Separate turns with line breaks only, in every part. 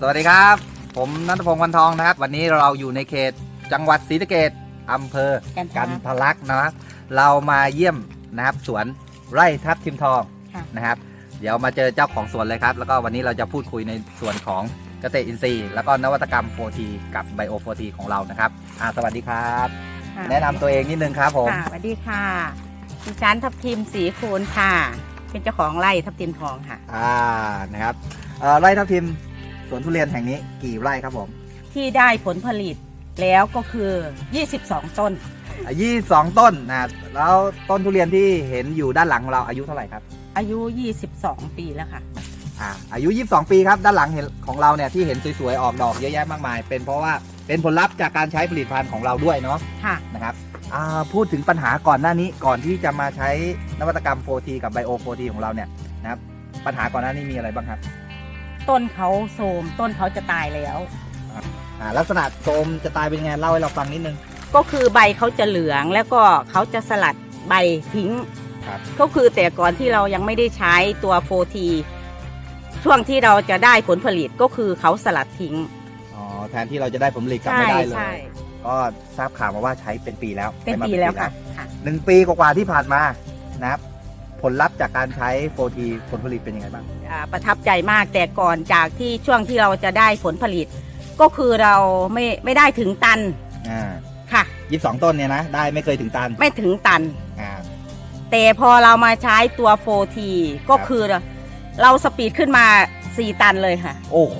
สวัสดีครับ ผมนัทพงศ์วันทองนะครับ วันนี้เราอยู่ในเขตจังหวัดศรีสะเกษอำเภอ
กันทะ
กันทะลักนะครับเรามาเยี่ยมนะครับสวนไร่ทับทิมทอง
ค่ะ
นะครับ เดี๋ยวมาเจอเจ้าของสวนเลยครับ แล้วก็วันนี้เราจะพูดคุยในส่วนของเกษตรอินทรีย์ แล้วก็นวัตกรรม 4T กับไบโอ 4T ของเรานะครับอ่าสวัสดีครับ
ค่ะ
แนะนำตัวเองนิดนึงครับผม
ค่ะสวัสดีค่ะดิฉันทับทิมสีคูณค่ะ เป็นเจ้าของไร่ทับทิมทองค่ะ
อ่านะครับเอ่อไร่ทับทิม สวนทุเรียนแห่งนี้กี่ไร่ครับผม
ที่ได้ผลผลิตแล้วก็คือ 22 ต้น
ยี่สองต้นนะแล้วต้นทุเรียนที่เห็นอยู่ด้านหลังของเราอายุเท่าไหร่ครับ
อายุ 22 ปีแล้วค่ะ
อ่าอายุ 22 ปีครับด้านหลังเห็นของเราเนี่ยที่เห็นสวยๆออกดอกเยอะแยะมากมาย เป็นเพราะว่าเป็นผลลัพธ์จากการใช้ผลิตภัณฑ์ของเราด้วยเนาะ
ค่ะ
นะครับอ่าพูดถึงปัญหาก่อนหน้านี้ก่อนที่จะมาใช้นวัตกรรม 4T กับ Bio 4T ของเราเนี่ยนะครับปัญหาก่อนหน้านี้มีอะไรบ้างครับ
ต้นเขาโทรมต้นเขาจะตายแล้ว
อ่าลักษณะโทรมจะตายเป็นไงเล่าให้เราฟังนิดนึง
ก็คือใบเขาจะเหลืองแล้วก็เขาจะสลัดใบทิ้ง
ครับ
ก็คือแต่ก่อนที่เรายังไม่ได้ใช้ตัวโฟทีช่วงที่เราจะได้ผลผลิตก็คือเขาสลัดทิ้ง
อ๋อแทนที่เราจะได้ผลผลิตกลับไม่ได้เล
ใช่
ยก็ทราบข่าวมาว่าใช้เป็นปีแล้ว
เป็น
ใช้มา
ปีแล้วค่ะค่ะ
หนึ่งปีกว่าๆที่ผ่านมานะครับผ ลลัพธ์จากการใช้ 4T ผลผลิตเป็นยังไงบ้าง
อ่าประทับใจมากแต่ก่อนจากที่ช่วงที่เราจะได้ผลผลิต ก็คือเราไม่ไม่ได้ถึงตัน
อ่า
ค่ะ
ยี่สิบสองต้นเนี่ยนะ ได้ไม่เคยถึงตัน
ไม่ถึงตัน
อ่า
แต่พอเรามาใช้ตัวโฟทีก็
ครับ
คือเราสปีดขึ้นมา 4 ตันเลยค่ะ
โอ้โห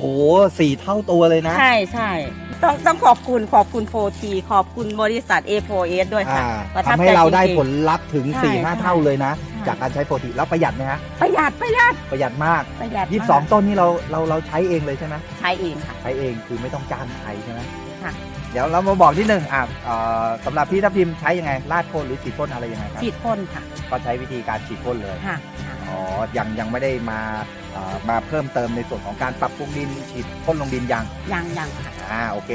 สี่เท่าตัวเลยนะ
ใช่ใช่ต้องต้องขอบคุณขอบคุณโฟทีขอบคุณบริษัท A4S ด้วยค่ะ
อ่า
ประทับ
ทำให้
ใจ
เราได้
จริงๆ
ผลลัพธ์ถึง
ใช่
4ี่ห้า
ใช่
เท่าเลยนะ
ใช่
จากการใช้ 4T แล้วประหยัดไหมฮะ
ประหยัดประหยัด
ประหยัดมาก
ประหยัด
ยี่สิบ
มา
สอง
ก
ต้นนี่เราเราเราใช้เองเลยใช่ไหม
ใช้เองค่ะ
ใช้เองคือไม่ต้องจ้างใครใช่ไหม
ค่ะ
เดี๋ยวเรามาบอกนิดนึงอ่าเอ่อสำหรับพี่ทัพทิมใช้ยังไงลาดพ่นหรือฉีดพ่นอะไรยังไงครับ
ฉีดพ่นค่ะ
ก็ใช้วิธีการฉีดพ่นเลย
ค่ะค่ะ
อ๋อยังยังไม่ได้มาเอ่อมาเพิ่มเติมในส่วนของการปรับปรุงดินฉีดพ่นลงดินยัง
ยังยังค่ะ
อ่าโอเค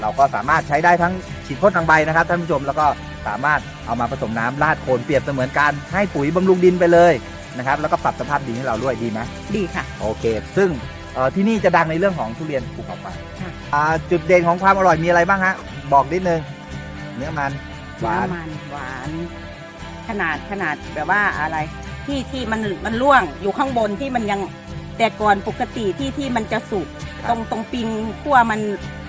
เราก็สามารถใช้ได้ทั้งฉีดพ่นทางใบนะครับท่านผู้ชมแล้วก็ สามารถเอามาผสมน้ำราดโคนเปรียบเสมือนการให้ปุ๋ยบำรุงดินไปเลยนะครับแล้วก็ปรับสภาพดินให้เราด้วยดีไหม
ดีค่ะ
โอเค ซึ่งเอ่อที่นี่จะดังในเรื่องของทุเรียนภูเขาไฟ
ค่ะ
อ่าจุดเด่นของความอร่อยมีอะไรบ้างฮะบอกนิดนึงเนื้อมันหวาน
น้ำมันหวานขนาดขนาดแบบว่าอะไร ที่ที่มันมันร่วงอยู่ข้างบนที่มันยังแต่ก่อนปกติที่ที่มันจะสุก
ครับ
ตรงตรงปิงขั้วมัน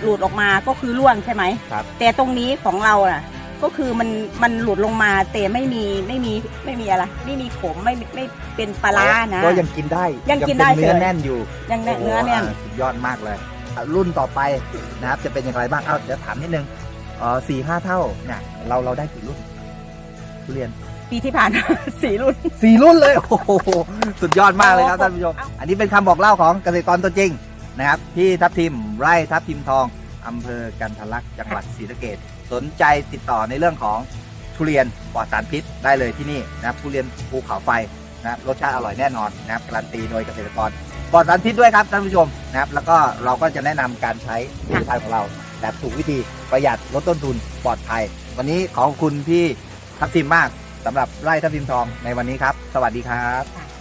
หลุดออกมาก็คือร่วงใช่ไหม
ครับ
แต่ตรงนี้ของเราอะ ก็คือมันมันหลุดลงมาแต่ไม่มีไม่มีไม่มีอะไร ไม่มีขมไม่ไม่เป็นปลาร้านะ
ก็ยังกินได้
ยังกินได้
เป็เนื้อ
เลย
แน่นอยู่
ยังแน่เนื้อแน่น
โโหาสุดยอดมากเลยอะรุ่นต่อไปนะครับจะเป็นอย่างไรบ้างเอาเดี๋ยวถามนิดนึงเออสี่ห้าเท่าเนี่ยเราเราได้กี่รุ่นทุเรียน
ปีที่ผ่านมาสี่รุ่น
สี่รุ่นเลยโอ้โหสุดยอดมากเลยครับท่านผู้ชม
เอ้า
อันนี้เป็นคำบอกเล่าของเกษตรกรตัวจริงนะครับที่ทับทิมไร่ทับทิมทองอำเภอกันทะลักจังหวัดศรีสะเกษ สนใจติดต่อในเรื่องของทุเรียนปลอดสารพิษได้เลยที่นี่นะครับทุเรียนภูเขาไฟนะครับรสชาติอร่อยแน่นอนนะครับการันตีโดยเกษตรกรปลอดสารพิษด้วยครับท่านผู้ชมนะครับ แล้วก็เราก็จะแนะนำการใช้ผลิตภัณฑ์ของเราแบบถูกวิธีประหยัดลดต้นทุนปลอดภัย วันนี้ขอบคุณพี่ทัพทิมมากสำหรับไร่ทัพทิมทองในวันนี้ครับ สวัสดีครับ
ค่ะ